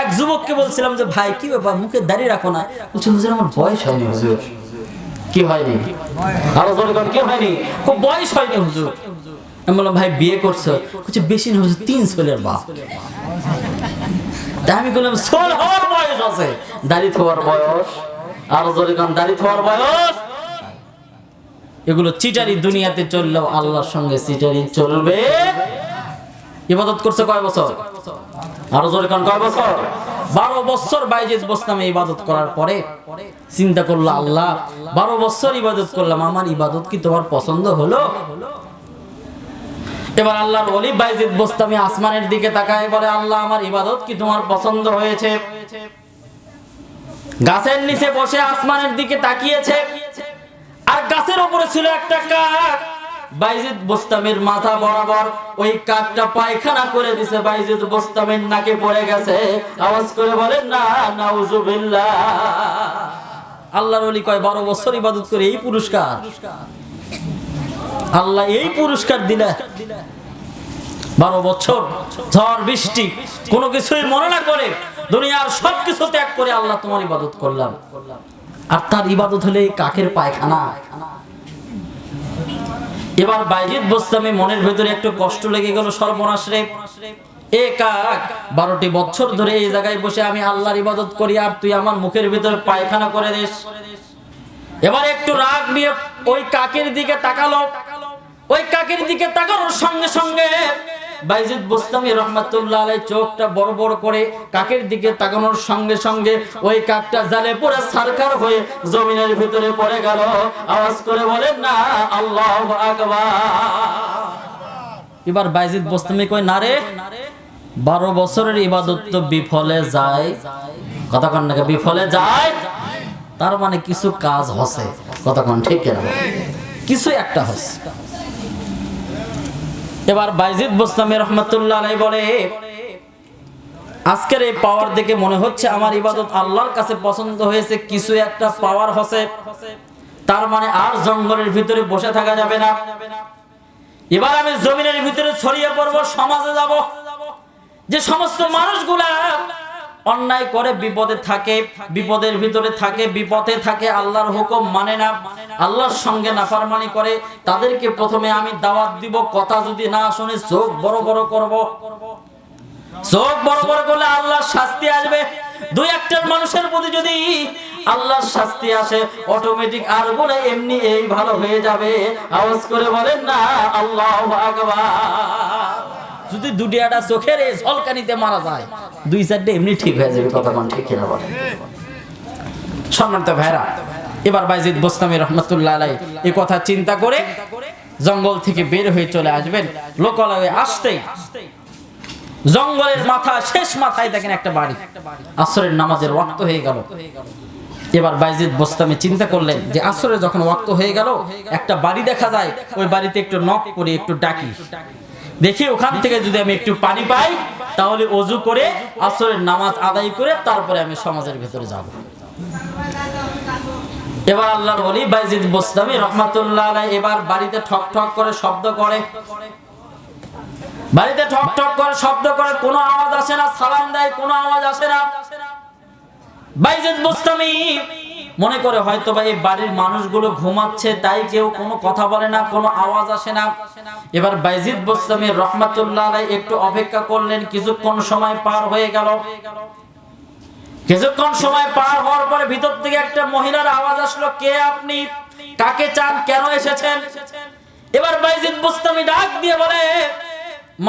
এক যুবককে বলছিলাম যে ভাই কি ব্যাপার? মুখে দাঁড়িয়ে রাখো না। বলছে হুজুর আমার বয়স হয়নি হুজুর। কি হয়নি? আরও জোরে কর, কি হয়নি? খুব বয়স হয়নি হুজুর। আমি বললাম ভাই বিয়ে করছ? বলছে বেশি না হুজুর তিন ছেলের বাপ। তা আমি বললাম সোল হওয়ার বয়স আছে। দাড়ি থোয়ার বয়স। আরও জোরে কর, দাড়ি থোয়ার বয়স? এগুলো চিটারি দুনিয়াতে চললেও আল্লাহর সঙ্গে চিটারি চলবে। ইবাদত করছে কয় বছর? আরও জোরে কারণ কয় বছর? বারো বছর বাইজিদ বসলামে ইবাদত করার পরে চিন্তা করল, আল্লাহ, বারো বছর ইবাদত করলাম, আমার ইবাদত কি তোমার পছন্দ হলো? এবার আল্লাহর অলি বাইজিদ বস্তামি আসমানের দিকে তাকায়, বলে, আল্লাহ, আমার ইবাদত কি তোমার পছন্দ হয়েছে? গাছের নিচে বসে আসমানের দিকে তাকিয়েছে। আর গাছের উপরে ছিল একটা কাক। বাইজিদ বোস্তামের মাথা বরাবর ওই কাকটা পায়খানা করে দিছে। বাইজিদ বোস্তামের নাকে পড়ে গেছে। আওয়াজ করে বলেন, না, নাউজুবিল্লাহ। আল্লাহর ওলি কয়, বারো বছর ইবাদত করে এই পুরস্কার। আল্লাহ এই পুরস্কার বারো বছর, ঝড়, বৃষ্টি, কোনো কিছুই মনে না করে দুনিয়ার সব কিছু ত্যাগ করে আল্লাহ তোমার ইবাদত করলাম। আর তার ইবাদত হলে কাকের পায়খানা। এবার বাইজিদ বস্তামে মনের ভেতরে একটু কষ্ট লেগে গেল সর্বনাশ রে। এ কাক, বারোটি বছর ধরে এই জায়গায় বসে আমি আল্লাহর ইবাদত করি, আর তুই আমার মুখের ভিতরে পায়খানা করে দিস। এবার একটু রাগ নিয়ে ওই কাকের দিকে তাকালো। ওই কাকের দিকে তাকানোর সঙ্গে সঙ্গে বাইজিদ বুস্তামি রহমাতুল্লাহ আলাই চোখটা বড় বড় করে কাকের দিকে তাকানোর সঙ্গে সঙ্গে ওই কাকটা জালে পড়ে সারকার হয়ে জমিনের ভিতরে পড়ে গেল। আওয়াজ করে বলেন, না, আল্লাহ এবার বাইজিদ বুস্তামি কই না রে, বারো বছরের ইবাদত তো বিফলে যায়। কথা কন নাকি বিফলে যায়। তার মানে কিছু কাজ হসে। ঠিক কেন? কিছু একটা হচ্ছে এবার বাইজিদ বোস্তামি রহমতুল্লাহ আলাই বলে, আজকের এই পাওয়ার দেখে মনে হচ্ছে আমার ইবাদত আল্লাহর কাছে পছন্দ হয়েছে, কিছু একটা পাওয়ার হসে তার মানে আর জঙ্গলের ভিতরে বসে থাকা যাবে না। এবার আমি জমিনের ভিতরে ছড়িয়ে পড়ব, সমাজে যাব। যে সমস্ত মানুষগুলা অন্যায় করে বিপদে থাকে, বিপদের ভিতরে থাকে, বিপদে থাকে, আল্লাহর হুকুম মানে না। আল্লাহর সঙ্গে নাফারমানি করে, তাদেরকে প্রথমে আমি দাওয়াত দিব, কথা যদি না শুনে চোখ বড় বড় করব। চোখ বড় বড় করলে আল্লাহর শাস্তি আসবে। দুই একটার মানুষের প্রতি যদি আল্লাহর শাস্তি আসে অটোমেটিক আর বলে এমনি এই ভালো হয়ে যাবে। আওয়াজ করে বলেন না, আল্লাহ যদি দুটি একটা চোখের এই ঝলকানিতে মারা যায়, দুই চারটে এমনি ঠিক হয়ে যাবে, কথা ঠিক কিনা বলে সম্মানিত ভাইরা এবার বাইজিদ বোস্তামি রহমতুল্লাহ আলাই এই কথা চিন্তা করে জঙ্গল থেকে বের হয়ে চলে আসবেন। লোকালয়ে আসতেই জঙ্গলের মাথা, শেষ মাথায় দেখেন একটা বাড়ি। আসরের নামাজের ওয়াক্ত হয়ে গেল। এবার বাইজিদ বোস্তামি চিন্তা করলেন যে আসরে যখন ওয়াক্ত হয়ে গেল, একটা বাড়ি দেখা যায়, ওই বাড়িতে একটু নক করে একটু ডাকি। দেখি ওখান থেকে যদি আমি একটু পানি পাই, তাহলে অজু করে আসরের নামাজ আদায় করে তারপরে আমি সমাজের ভেতরে যাব। এবার আল্লাহর বলি বাইজিদ বোস্তামি রহমাতুল্লাহ আলাই এবার বাড়িতে ঠক ঠক করে শব্দ করে। বাড়িতে ঠক ঠক করে শব্দ করে, কোনো আওয়াজ আসে না, সালাম দেয়, কোনো আওয়াজ আসে না। বাইজিদ বোস্তামি মনে করে হয়তো বা এই বাড়ির মানুষগুলো ঘুমাচ্ছে, তাই কেউ কোনো কথা বলে না, কোনো আওয়াজ আসে না। এবার বাইজিদ বোস্তামি রহমাতুল্লাহ আলাই একটু অপেক্ষা করলেন, কিছুক্ষণ সময় পার হয়ে গেল। কিছুক্ষণ সময় পার হওয়ার পরে ভিতর থেকে একটা মহিলার আওয়াজ আসলো, কে আপনি? কাকে চান? কেন এসেছেন? এবার বাইজিদ বুস্তামি ডাক দিয়ে বলে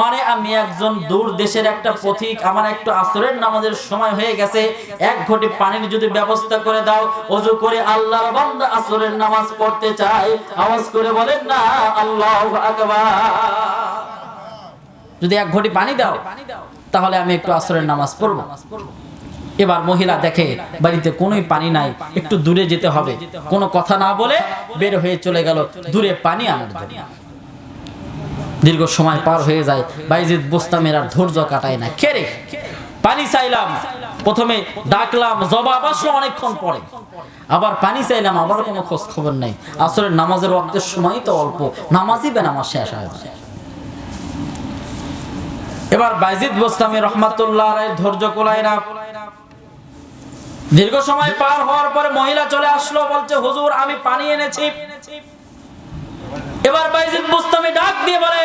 মানে আমি একজন দূর দেশের একটা পথিক, আমার একটু আসরের নামাজের সময় হয়ে গেছে, এক ঘটি পানির যদি ব্যবস্থা করে দাও, অজু করে আল্লাহর বান্দা আসরের নামাজ পড়তে চাই আওয়াজ করে বলেন, না, আল্লাহু যদি এক ঘটি পানি দাও, তাহলে আমি একটু আসরের নামাজ পড়ব। এবার মহিলা দেখে বাড়িতে কোনোই পানি নাই, একটু দূরে যেতে হবে। কোনো কথা না বলে বের হয়ে চলে গেল। দূরে পানি আনার জন্য। দীর্ঘ সময় পার হয়ে যায়। বাইজিদ বোস্তামের আর ধৈর্য কাটায় না। খেরে পানি চাইলাম। প্রথমে ডাকলাম, জবাব আসলো, অনেকক্ষণ পরে। আবার পানি চাইলাম, আবার কোনো খোঁজ খবর নাই। আসলে নামাজের ওয়াক্তের সময় তো অল্প। নামাজই বে নামাজ শেষ হয়। এবার বাইজিদ বোস্তামি রহমাতুল্লাহ ধৈর্য কোলায় না দীর্ঘ সময় পার হওয়ার পরে মহিলা চলে আসলো, বলছে, হুজুর, আমি পানি এনেছি। এবার বাইজিদ বুস্তামি ডাক দিয়ে বলে,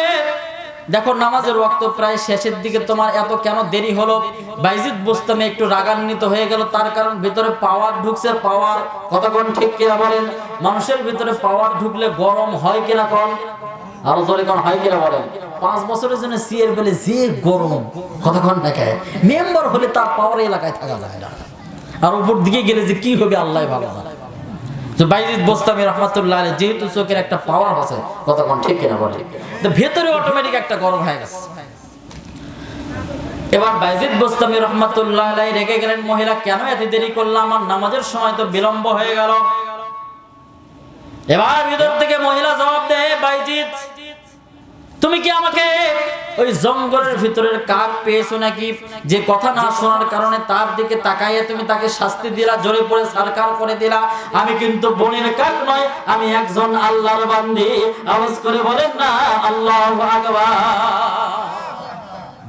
দেখো, নামাজের ওয়াক্ত প্রায় শেষের দিকে তোমার এত কেন দেরি হলো? বাইজিদ বুস্তামি একটু রাগান্বিত হয়ে গেল, তার কারণ ভিতরে পাওয়ার ঢুকছে, পাওয়ার কতক্ষণ ঠিক কিনা বলেন? মানুষের ভিতরে পাওয়ার ঢুকলে গরম হয় কিনা কম আরও জোরে কোন, হয় কিনা বলেন? পাঁচ বছরের জন্য সিএর বলে যে গরম, কতক্ষণ দেখে? মেম্বার হলে তার পাওয়ার এলাকায় থাকা যায় না। আর উপর দিকে গেলে যে কি হবে, আল্লাহ ভালো তো যেহেতু চোখের একটা পাওয়ার আছে কতক্ষণ ঠিক কিনা বলে। তো ভেতরে অটোমেটিক একটা গরম হয়ে গেছে। এবার বাইজিদ বোস্তামি আলাইহি রেগে গেলেন, মহিলা, কেন এত দেরি করলাম আমার নামাজের সময় তো বিলম্ব হয়ে গেল। এবার ভিতর থেকে মহিলা জবাব দেয়, বাইজিদ তুমি কি আমাকে ওই জঙ্গলের ভিতরের কাক পেয়েছ নাকি? যে কথা না শোনার কারণে তার দিকে তাকাইয়ে তুমি তাকে শাস্তি দিলা, জোরে পড়ে সরকার করে দিলা। আমি কিন্তু বনের কাক নয়, আমি একজন আল্লাহর বান্দি। আওয়াজ করে বলেন না, আল্লাহ আকবার।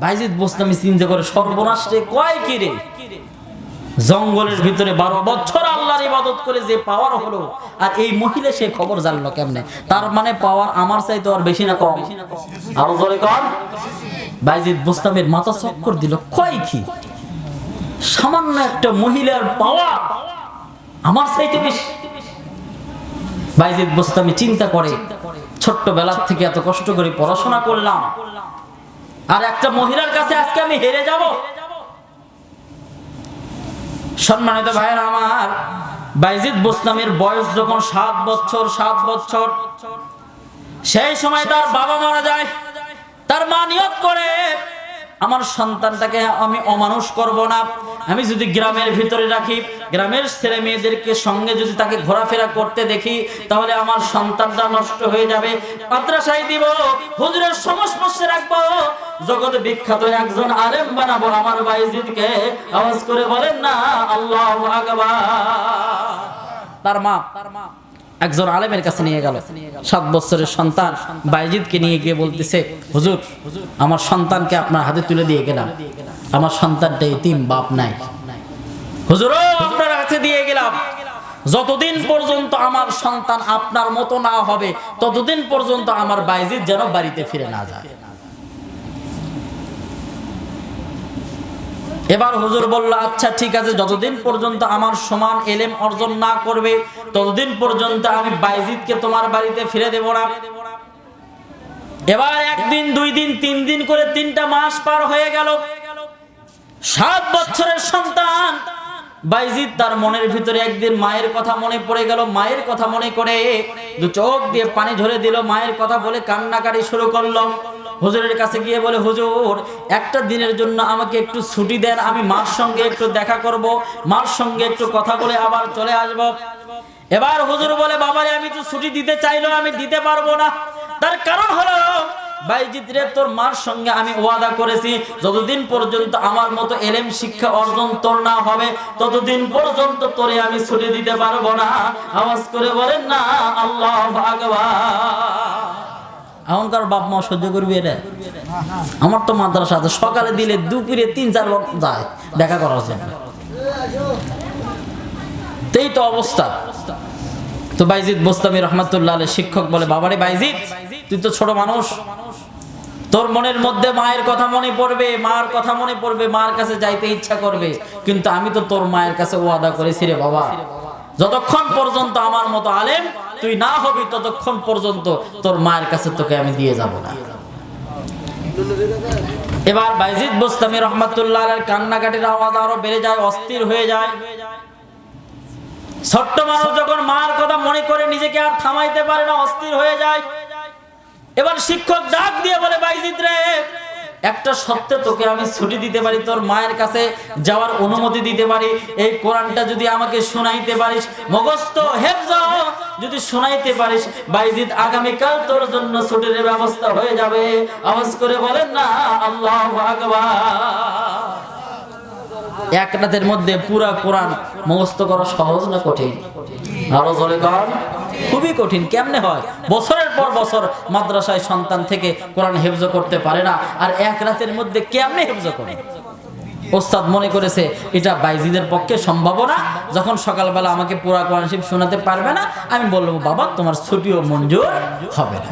বাইজিদ বসলামি চিন্তা করে সর্বনাশ কয় কি রে? জঙ্গলের ভিতরে বারো বছর আল্লাহর ইবাদত করে যে পাওয়ার হলো, আর এই মহিলা সে খবর জানলো কেমনে? তার মানে পাওয়ার আমার চাইতে আর বেশি না কম। আরও জোরে কর বাইজিদ বুস্তামের মাথা চক্কর দিল, কয় কি? সামান্য একটা মহিলার পাওয়ার আমার চাইতে বেশি। বাইজিদ বুস্তামি চিন্তা করে ছোট্ট বেলার থেকে এত কষ্ট করে পড়াশোনা করলাম, আর একটা মহিলার কাছে আজকে আমি হেরে যাব। সম্মানিত ভাইয়ের আমার, বাইজিদ বোসলামের বয়স যখন সাত বছর সাত বছর, সেই সময় তার বাবা মারা যায়, তার মা নিয়োগ করে। আমার সন্তানটাকে আমি অমানুষ করব না। আমি যদি গ্রামের ভিতরে রাখি, গ্রামের ছেলে মেয়েদেরকে সঙ্গে যদি তাকে ঘোরাফেরা করতে দেখি, তাহলে আমার সন্তানটা নষ্ট হয়ে যাবে। মাদ্রাসায় দিব, হুজুরের সংস্পর্শে রাখব। জগৎ বিখ্যাত একজন আলেম বানাবো আমার বাইজিদকে। আওয়াজ করে বলেন না, আল্লাহ তার মা তার মা। একজন আলেমের কাছে নিয়ে গেল। সাত বছরের সন্তান বাইজিদকে নিয়ে গিয়ে বলতেছে, হুজুর, আমার সন্তানকে আপনার হাতে তুলে দিয়ে গেলাম। আমার সন্তানটা তিন বাপ নাই। হুজুর, আপনার কাছে দিয়ে গেলাম। যতদিন পর্যন্ত আমার সন্তান আপনার মতো না হবে, ততদিন পর্যন্ত আমার বাইজিদ যেন বাড়িতে ফিরে না যায়। এবার হুজুর বলল আচ্ছা ঠিক আছে, যতদিন পর্যন্ত আমার সমান এলেম অর্জন না করবে, ততদিন পর্যন্ত আমি বাইজিদকে তোমার বাড়িতে ফিরে দেব না। এবার একদিন, দুই দিন, তিন দিন করে তিনটা মাস পার হয়ে গেল। সাত বছরের সন্তান। বাইজিদ তার মনের ভিতরে একদিন মায়ের কথা মনে পড়ে গেল। মায়ের কথা মনে করে দু চোখ দিয়ে পানি ঝরে দিল। মায়ের কথা বলে কান্নাকাটি শুরু করল। হুজুরের কাছে গিয়ে বলে, হুজুর, একটা দিনের জন্য আমাকে একটু ছুটি দেন, আমি মার সঙ্গে একটু দেখা করব, মার সঙ্গে একটু কথা বলে আবার চলে আসব। এবার হুজুর বলে, বাবারে, আমি তো ছুটি দিতে চাইলেও আমি দিতে পারব না। তার কারণ হলো বাইজিৎ রে, তোর মার সঙ্গে আমি ওয়াদা করেছি, যতদিন পর্যন্ত আমার মতো এলেম শিক্ষা অর্জন তোর না হবে, ততদিন পর্যন্ত তোরে আমি ছুটি দিতে পারব না। আওয়াজ করে বলেন, না, আল্লাহ এখনকার বাপ মা সহ্য করবি এটা আমার তো মাদ্রাসা আছে, সকালে দিলে দুপুরে তিন, চার বার যায়, দেখা করার জন্য। এই তো অবস্থা। তো বাইজিদ বোস্তামি রহমতুল্লাহ শিক্ষক বলে, বাবারে বাইজিদ, তুই তো ছোট মানুষ। তোর মনের মধ্যে মায়ের কথা মনে পড়বে, মার কথা মনে পড়বে, মার কাছে যাইতে ইচ্ছা করবে। কিন্তু আমি তো তোর মায়ের কাছে ওয়াদা করেছি রে বাবা। যতক্ষণ পর্যন্ত আমার মতো আলেম তুই না হবি ততক্ষণ পর্যন্ত তোর মায়ের কাছে তোকে আমি দিয়ে যাব না। এবার বাইজিদ বোস্তামি রহমতুল্লাহ কান্নাকাটির আওয়াজ আরও বেড়ে যায়, অস্থির হয়ে যায়। ছোট্ট মানুষ যখন মার কথা মনে করে নিজেকে আর থামাইতে পারে না, অস্থির হয়ে যায়। এবার শিক্ষক ডাক দিয়ে বলে বাইজিৎ রে একটা সত্যে তোকে আমি ছুটি দিতে পারি, তোর মায়ের কাছে যাওয়ার অনুমতি দিতে পারি, এই কোরআনটা যদি আমাকে শোনাইতে পারিস মগস্ত হেফজ, যদি শোনাইতে পারিস বাইজিৎ আগামীকাল তোর জন্য ছুটির ব্যবস্থা হয়ে যাবে। আওয়াজ করে বলেন না, আল্লাহ এক রাতের মধ্যে পুরা কোরআন মুখস্থ করা সহজ না কঠিন? আরও জোরে কর খুবই কঠিন, কেমনে হয়? বছরের পর বছর মাদ্রাসায় সন্তান থেকে কোরআন হেফজ করতে পারে না, আর এক রাতের মধ্যে কেমনে হেফজ করে? ওস্তাদ মনে করেছে, এটা বাইজিদের পক্ষে সম্ভব না যখন সকালবেলা আমাকে পুরা কোরআন শরীফ শোনাতে পারবে না, আমি বলব, বাবা, তোমার ছুটিও মঞ্জুর হবে না।